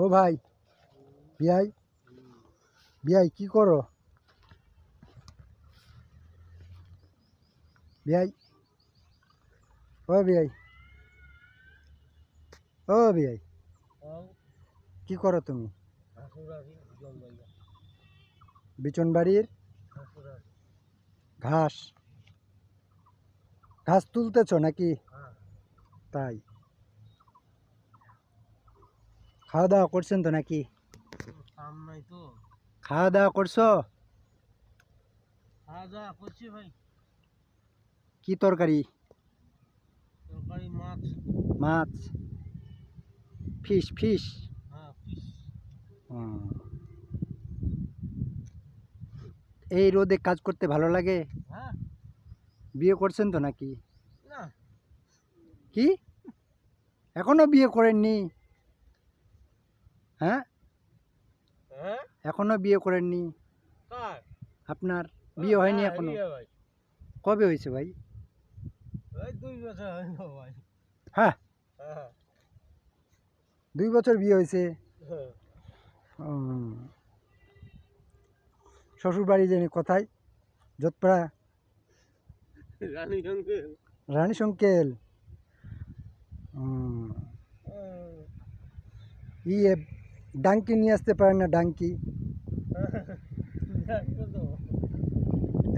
ও ভাই বিয়াই বিয়াই কি করো? বিয়াই ও বিয়াই ও বিয়াই কি করো তুমি? বিচন বাড়ির ঘাস ঘাস তুলতেছ নাকি? তাই? খাওয়া দাওয়া করছেন তো নাকি? তো। খাওয়া দাওয়া করছ কি তরকারি? মাছ। Fish fish? হ্যাঁ এই রোদে কাজ করতে ভালো লাগে? হ্যাঁ। বিয়ে করছেন তো নাকি? কি? এখনও বিয়ে করেননি? হ্যাঁ? হ্যাঁ? এখনও বিয়ে করেননি। আপনার? বিয়ে হয়নি হ্যাঁ, এখনও কবে হয়েছে ভাই? দুই বছর হইল হ্যাঁ? হ্যাঁ। দুই বছর বিয়ে হয়েছে? হ্যাঁ। শ্বশুর বাড়ি জানি কোথায়? যোধপাড়া রানী সংকেল ইয়ে ডাঙ্কি নিয়ে আসতে পারেন না ডাঙ্কি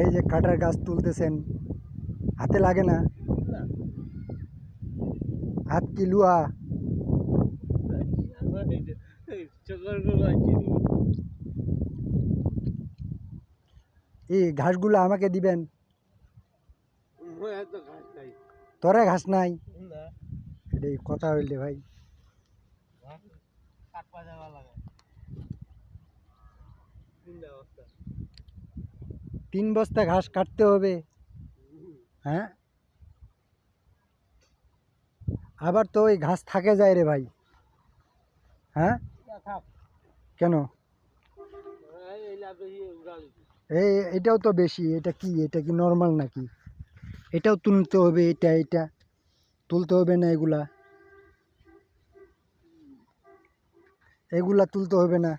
এই যে কাটার গাছ তুলতেছেন হাতে লাগে না? হাত কি লুয়া? এই ঘাসগুলো আমাকে দিবেন। নাই। তোরে ঘাস নাই? এটাই কথা হইলে ভাই। তিন বস্তা ঘাস কাটতে হবে। হ্যাঁ? আবার তো ওই ঘাস থাকে যায় রে ভাই। হ্যাঁ? থাক। কেন? এই এটাও তো বেশি এটা কি? এটা কি নর্মাল নাকি? এটাও তুলতে হবে এটা এটা। তুলতে হবে না এগুলা। এগুলা তুলতে হবে না।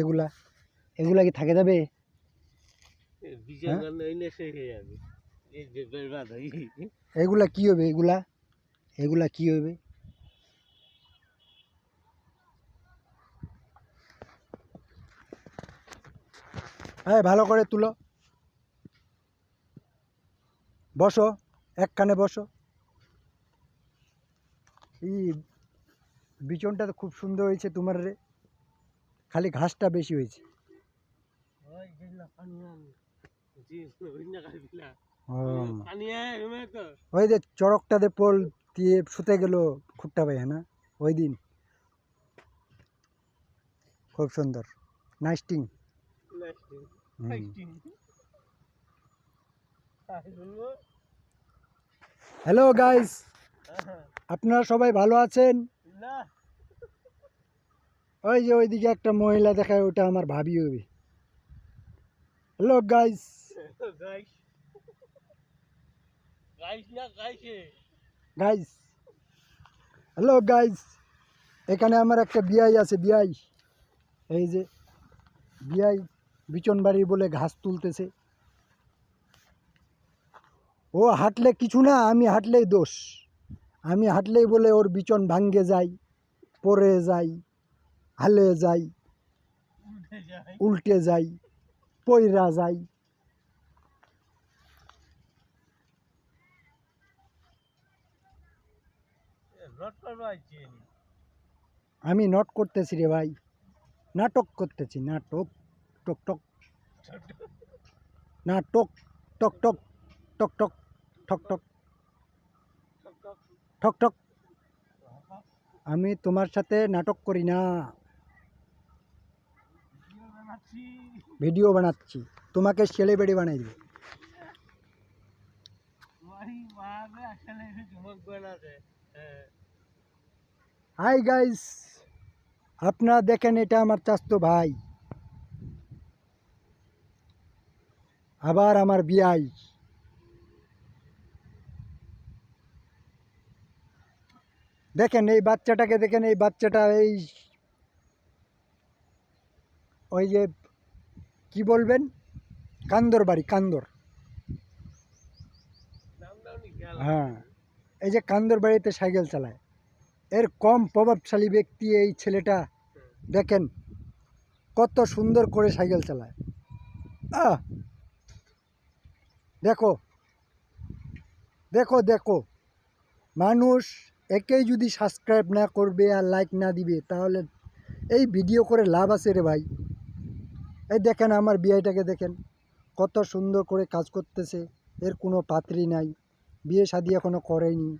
এগুলা। এগুলা কি থাকে যাবে? হয়ে? এগুলা কি হবে এগুলা? এগুলা কি হবে? হ্যাঁ ভালো করে তুলো। বসো এক কানে বসো। এই বিচনটা তো খুব সুন্দর হয়েছে তোমার রে খালি ঘাসটা বেশি হয়েছে। ওই যে চড়কটাতে পোল দিয়ে শুতে গেল খুঁটটা ভাই না? ওই দিন। খুব সুন্দর। নাইস্টিং হ্যালো গাইস হ্যাঁ, আপনারা সবাই ভালো আছেন? না। ওই যে ওইদিকে একটা মহিলা দেখায়, ওটা আমার ভাবি হবে। Hello guys guys hello guys এখানে আমার একটা বিয়াই আছে, বিয়াই। এই যে বিয়াই বিচনবাড়ি বলে ঘাস তুলতেছে। ও হাঁটলে কিছু না, আমি হাঁটলেই দোষ। আমি হাঁটলেই বলে ওর বিচন ভাঙ্গে যাই পরে যাই হালে যাই উল্টে যাই। পইরা যাই। আমি নট করতেছি রে ভাই। নাটক করতেছি নাটক টক টক। নাটক টক টক টক টক ঠক টক। ঠক ঠক আমি তোমার সাথে নাটক করি না। ভিডিও বানাচ্ছি তোমাকে সেলিব্রিটি বানাই দেবে ওই বাবা আসলে চুমক বানাতে হ্যাঁ হাই গাইস আপনারা দেখেন এটা আমার চাস্তো ভাই আবার আমার বিয়াই দেখেন এই বাচ্চাটাকে দেখেন এই বাচ্চাটা এই ওই যে কি বলবেন? কান্দর বাড়ি, কান্দর। হ্যাঁ এই যে কান্দর বাড়িতে সাইকেল চালায়, এর কম প্রভাবশালী ব্যক্তি এই ছেলেটা দেখেন, কত সুন্দর করে সাইকেল চালায়। আহ! দেখো দেখো দেখো, মানুষ একেই যদি সাবস্ক্রাইব না করবে আর লাইক না দিবে, তাহলে এই ভিডিও করে লাভ আছে রে ভাই। এই দেখেন আমার বিয়েটাকে দেখেন, কত সুন্দর করে কাজ করতেছে, এর কোনো পাত্রী নাই, বিয়ে শাদি এখনও করেনি।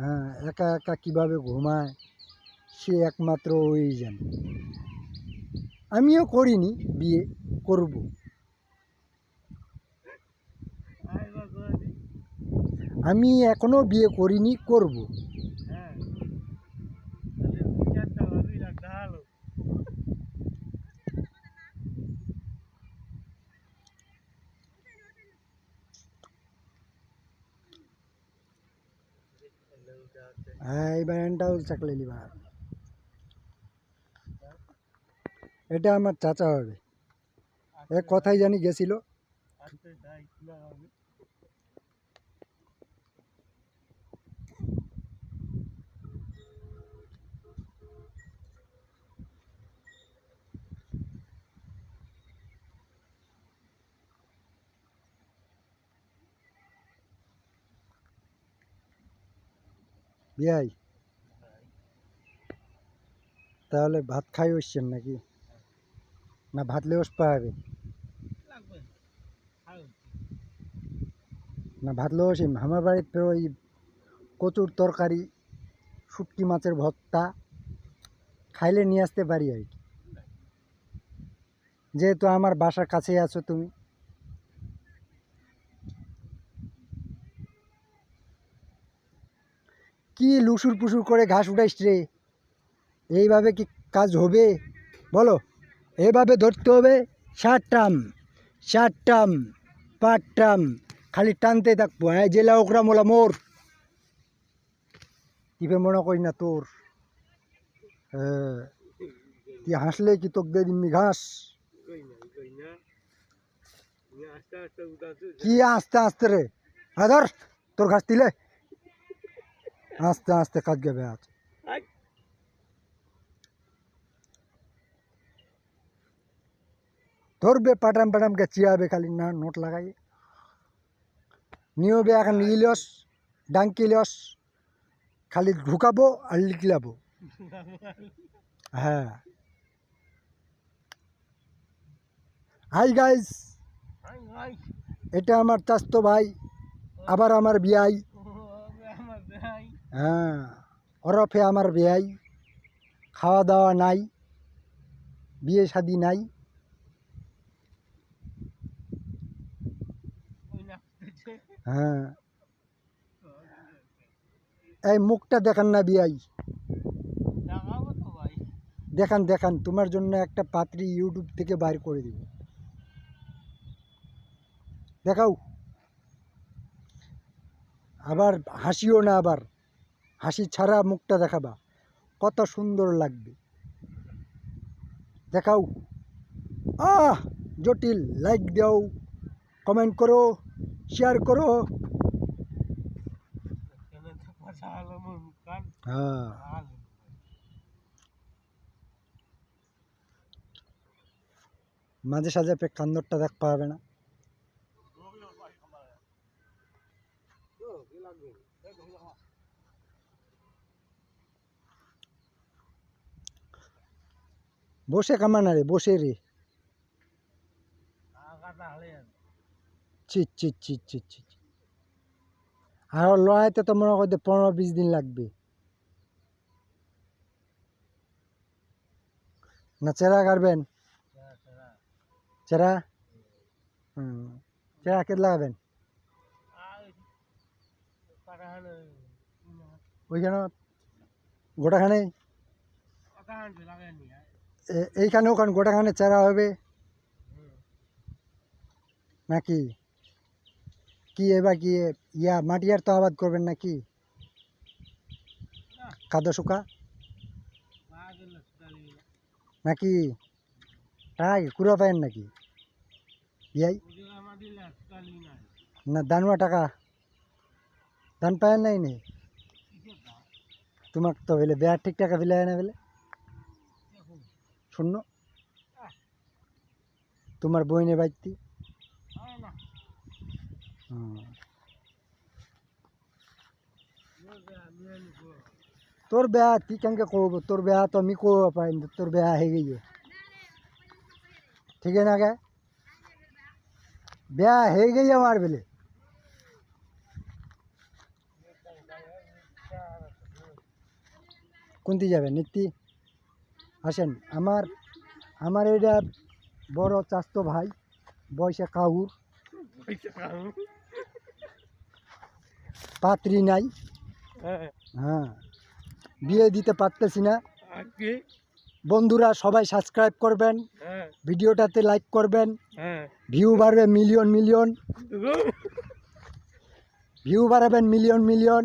হ্যাঁ একা একা কীভাবে ঘুমায়, সে একমাত্র ওই জানে। আমিও করিনি, বিয়ে করব। আমি এখনও বিয়ে করিনি, করব হ্যাঁ তাহলে বিচারটা ভাবি না ঢালো হ্যাঁ এই ব্যান্ডটাও চাকলে নিবা এটা আমার চাচা হবে। এ কথাই জানি গেছিল। বিয়াই? তাহলে ভাত খাই আসছেন নাকি? না ভাত লেওস পাবে না ভাত লেওস আমার বাড়িতে ওই কচুর তরকারি শুটকি মাছের ভর্তা খাইলে নিয়ে আসতে পারি আর কি। যেহেতু আমার বাসার কাছেই আছো তুমি। কি লুসুর পুসুর করে ঘাস উঠাইস রে? এইভাবে কি কাজ হবে? বলো। এইভাবে ধরতে হবে। ষাট টাম ষাট টাম পাট টাম খালি টানতে থাকব। হ্যাঁ জেলা ওকরা মোলা মোর। টিপে মনে করি না তোর। হ্যাঁ। তুই হাসলে কি তোকে দিয়ে ঘাস? কি আস্তে আস্তে রে? হ্যাঁ ধর, তোর ঘাস দিলে। আস্তে আস্তে কাজ যাবে আজ ধরবে পাটাম পাটামকে চিয়াবে খালি না নোট লাগাই। নিয়বে এখন ইলস ডাঙ্কিলস খালি ঢুকাবো আর লিখলাবো। হ্যাঁ। হাই গাইস এটা আমার চাস্তো ভাই আবার আমার বিয়াই। হ্যাঁ ওরফে আমার বিয়াই খাওয়া দাওয়া নাই বিয়ে শাদি নাই। হ্যাঁ। এই মুখটা দেখান না বিয়াই। দেখান দেখান, তোমার জন্য একটা পাত্রী ইউটিউব থেকে বাইর করে দিব। দেখাও। আবার হাসিও না আবার। হাসি ছাড়া মুখটা দেখাবা। কত সুন্দর লাগবে। দেখাও। আহ, জটিল। লাইক দাও। কমেন্ট করো। শেয়ার করো। হ্যাঁ। মাঝে সাঝে পে কান্দরটা দেখ পাবে না এই ধরো আমার বসে কামানা রে, বসে রে। ছি ছি ছি ছি। আর লড়াইতে তো মনে করতে পনেরো বিশ দিন লাগবে। না চেরা কাটবেন চেরা? হুম, চেরা কে লাগাবেন? ওইখানে গোটাখানে এ- এইখানে ওখানে গোটাখানে চেরা হবে? নাকি? কি এবার কি ইয়া মাটিয়ার তো আবাদ করবেন নাকি? খাদ্য শুকা? বাদল চালি নাকি? টাকা কি কুড়া পায়েন নাকি? বিয়াই না, দানুয়া টাকা। দান পায়েন নাই নে? তোমাক তো বেলে বেয়া ঠিক টাকা ফেলে না বেলে? শূন্য। তোমার বইনে বাইতি হুম। তোর বেয়া তুই কেনকে করব তোর বেয়া তো আমি করব পাই না, তোর বেয়া হয়ে গিয়ে ঠিক আছে না গে বেয়া হয়ে গিয়ে আমার বেলে। কোনটি যাবে নীতি আসেন আমার আমার এটা বড় চাস্তো ভাই, বয়সে কাহুর পাত্রী নাই। হ্যাঁ বিয়ে দিতে পারতেছি না। বন্ধুরা সবাই সাবস্ক্রাইব করবেন, ভিডিওটাতে লাইক করবেন। ভিউ বাড়বে মিলিয়ন মিলিয়ন ভিউ বাড়াবেন মিলিয়ন মিলিয়ন